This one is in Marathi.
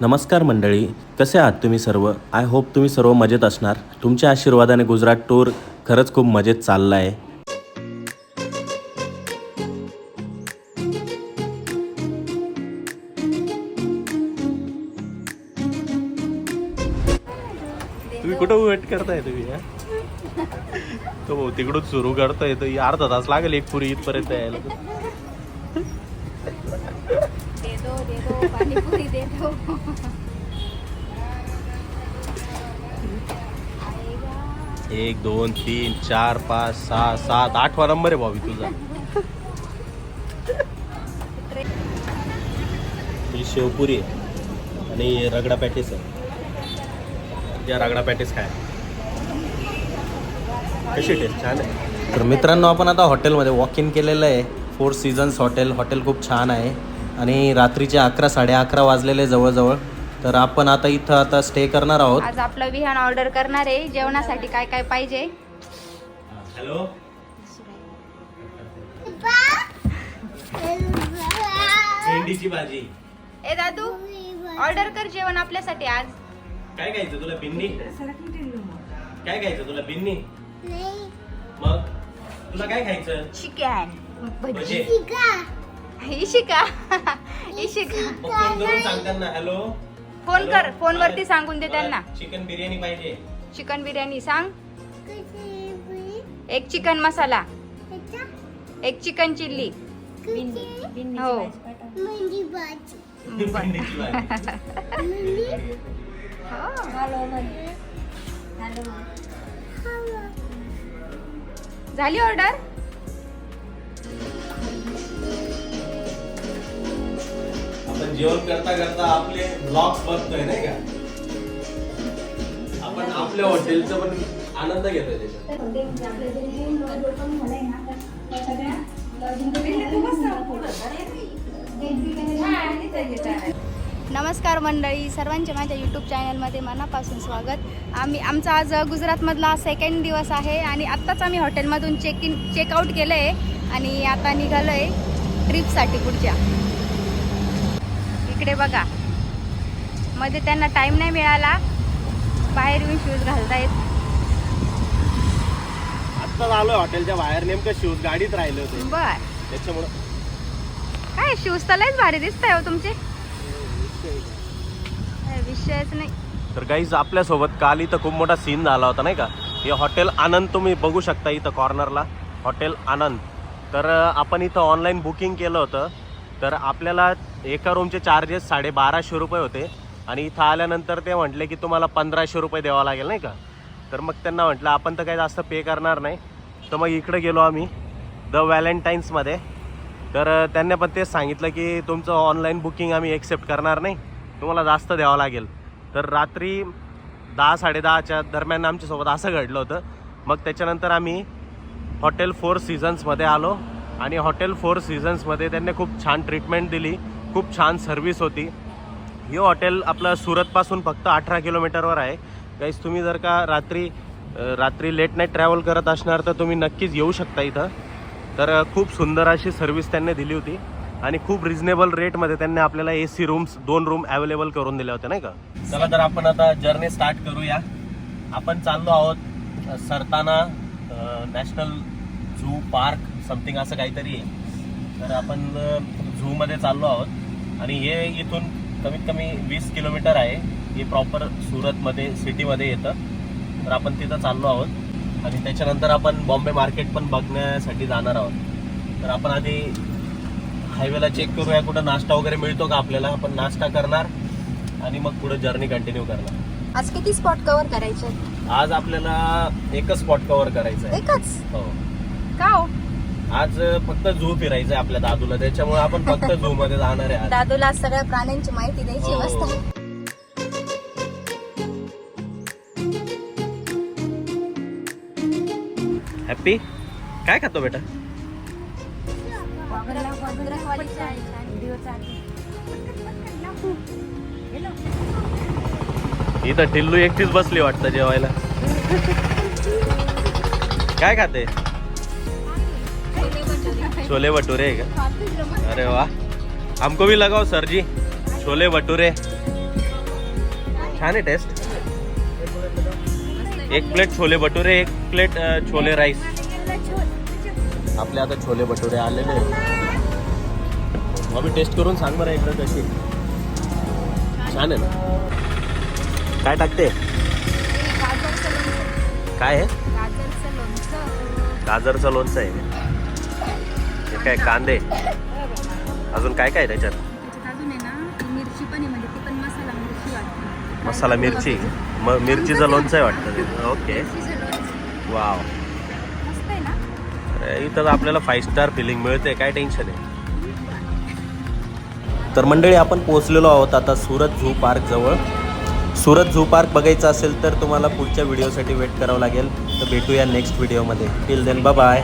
नमस्कार मंडळी कसे आहात तुम्ही सर्व? आय होप तुम्ही सर्व मजेत असणार. तुमच्या आशीर्वादाने गुजरात टूर खरंच खूप मजेत चालला आहे तुम्ही कुठं वेट करताय तुम्ही हा? तो भाऊ तिकडून सुरू करतोय तो अर्धा तास लागेल एक पुरी इथपर्यंत यायला. पाणीपुरी देतो एक दोन तीन चार पाच सहा सात आठवा नंबर आहे भावी तुझा. ही शेवपुरी आहे आणि रगडा पॅटीस आहे. या रगडा पॅटीस काय कशी टेस्ट छान आहे. तर मित्रांनो आपण आता हॉटेलमध्ये वॉक इन केलेलं आहे. फोर सीझन्स हॉटेल हॉटेल खूप छान आहे. आणि रात्रीचे अकरा साडे अकरा वाजलेले जवळजवळ. तर आपण आता इथं आता स्टे करणार आहोत. आज आपलं विहान ऑर्डर करणार आहे. जेवणासाठी काय काय पाहिजे? हॅलो? भेंडीची भाजी. ए दादू ऑर्डर कर जेवण आपल्यासाठी आज. काय खायचं तुला बिन्नी? काय खायचं तुला बिन्नी? मग? तुला काय खायचं? चिकन भजे. इशिका. इशिका. मग फोन करून सांग त्यांना. हॅलो. फोन कर फोनवरती सांगून दे त्यांना. चिकन बिर्याणी पाहिजे. चिकन बिर्याणी सांग. एक चिकन मसाला. एक चिकन चिल्ली. हो. भाजी झाली ऑर्डर आपण जेवण करता करता आपले ब्लॉग्स बघतोय नाही का? आपण आपल्या हॉटेलचा पण आनंद घेतोय त्याच्यात. नमस्कार मंडळी सर्वांचे माझ्या यूट्यूब चॅनलमध्ये मनापासून स्वागत. आम्ही आमचा आज गुजरातमधला सेकंड दिवस आहे आणि आत्ताच आम्ही हॉटेलमधून चेक इन चेकआउट केलं आहे आणि आता निघालो आहे ट्रिपसाठी पुढच्या. इकडे बघा. मध्ये त्यांना टाईम नाही मिळाला. बाहेर येऊन शूज घालतायत. आत्ताच आलोय हॉटेलच्या बाहेर. नेमकं शूज गाडीत राहिले होते. बर. त्याच्यामुळं काय शूज तर लयच भारी दिसत हो तुमचे. काय विषयच नाही. तर गाईज आपल्यासोबत काल इथं खूप मोठा सीन झाला होता नाही का? हे हॉटेल आनंद तुम्ही बघू शकता इथं कॉर्नरला हॉटेल आनंद. तर आपण इथं ऑनलाईन बुकिंग केलं होतं. तर आपल्याला एका रूमचे चार्जेस साडे बाराशे रुपये होते. आणि इथं आल्यानंतर ते म्हटले की तुम्हाला पंधराशे रुपये द्यावा लागेल नाही का? तर मग त्यांना म्हटलं आपण तर काही जास्त पे करणार नाही. तर मग इकडे गेलो आम्ही द व्हॅलेंटाईन्समध्ये तर त्यांनी पण तेच सांगितलं की तुमचं ऑनलाईन बुकिंग आम्ही एक्सेप्ट करणार नाही. तुम्हाला जास्त द्यावं लागेल. तर रात्री दहा साडेदहाच्या दरम्यान आमच्यासोबत असं घडलं होतं. मग त्याच्यानंतर आम्ही हॉटेल फोर सीझन्समध्ये आलो. आणि हॉटेल फोर सीझन्समध्ये त्यांनी खूप छान ट्रीटमेंट दिली. खूप छान सर्व्हिस होती. हे हॉटेल आपलं सुरतपासून फक्त अठरा किलोमीटरवर आहे. गाईस तुम्ही जर का रात्री रात्री लेट नाईट ट्रॅव्हल करत असणार तर तुम्ही नक्कीच येऊ शकता इथं. तर खूप सुंदर अशी सर्व्हिस त्यांनी दिली होती. आणि खूप रिझनेबल रेटमध्ये त्यांनी आपल्याला ए सी रूम्स दोन रूम अवेलेबल करून दिल्या होत्या नाही का? चला तर आपण आता जर्नी स्टार्ट करूया. आपण चाललो आहोत सरताना नॅशनल झू पार्क समथिंग असं काहीतरी आहे. तर आपण झूमध्ये चाललो आहोत. आणि हे इथून कमीत कमी वीस किलोमीटर आहे. हे प्रॉपर सुरतमध्ये सिटीमध्ये येतं. तर आपण तिथं चाललो आहोत. आणि त्याच्यानंतर आपण बॉम्बे मार्केट पण बघण्यासाठी जाणार आहोत. तर आपण आधी हायवेला चेक करूया कुठं नाश्ता वगैरे मिळतो का आपल्याला. आपण नाश्ता करणार आणि मग पुढे जर्नी कंटिन्यू करणार. आज किती स्पॉट कव्हर करायचे? आज आपल्याला एकच स्पॉट कव्हर करायचं आहे. एकच? हो. का हो? आज फक्त झू फिरायचं आहे आपल्या दादूला. त्याच्यामुळे आपण फक्त झू मध्ये जाणार आहे आज. दादूला सगळ्या प्राण्यांची माहिती द्यायची हो. मस्त हॅप्पी? काय खातो बेटा? इथं टिल्लू एकटीच बसली वाटतं जेवायला. काय खाते? छोले भटुरे का अरे वाह। हमको भी लगाओ सर जी। छोले भटूरे। छान आहे टेस्ट। एक प्लेट छोले भटुरे एक प्लेट छोले राईस आपले आता छोले भटुरे आलेले. अभि टेस्ट करून सांग बरं एकदा कशी. छान आहे ना? काय टाकते? काय आहे? गाजरचं लोणचं आहे. हे काय कांदे? अजून काय काय आहे त्याच्यात? त्याच्यात अजून आहे ना मिरची पण आहे म्हणजे ती पण मसाला मिरची वाटते. मसाला मिरची? मग मिरचीचं लोणचं आहे वाटतं ते ओके. मिरचीचं लोणचं. वाव. मस्त आहे ना? अरे, इथं तर आपल्याला फाईव्ह स्टार फिलिंग मिळते काय टेन्शन आहे? तर मंडळी आपण पोहोचलेलो आहोत आता सुरत झू पार्क जवळ. सुरत झू पार्क बघायचं असेल तर तुम्हाला पुढच्या व्हिडिओसाठी वेट करावं लागेल. तर भेटूया नेक्स्ट व्हिडिओमध्ये टिल देन बाय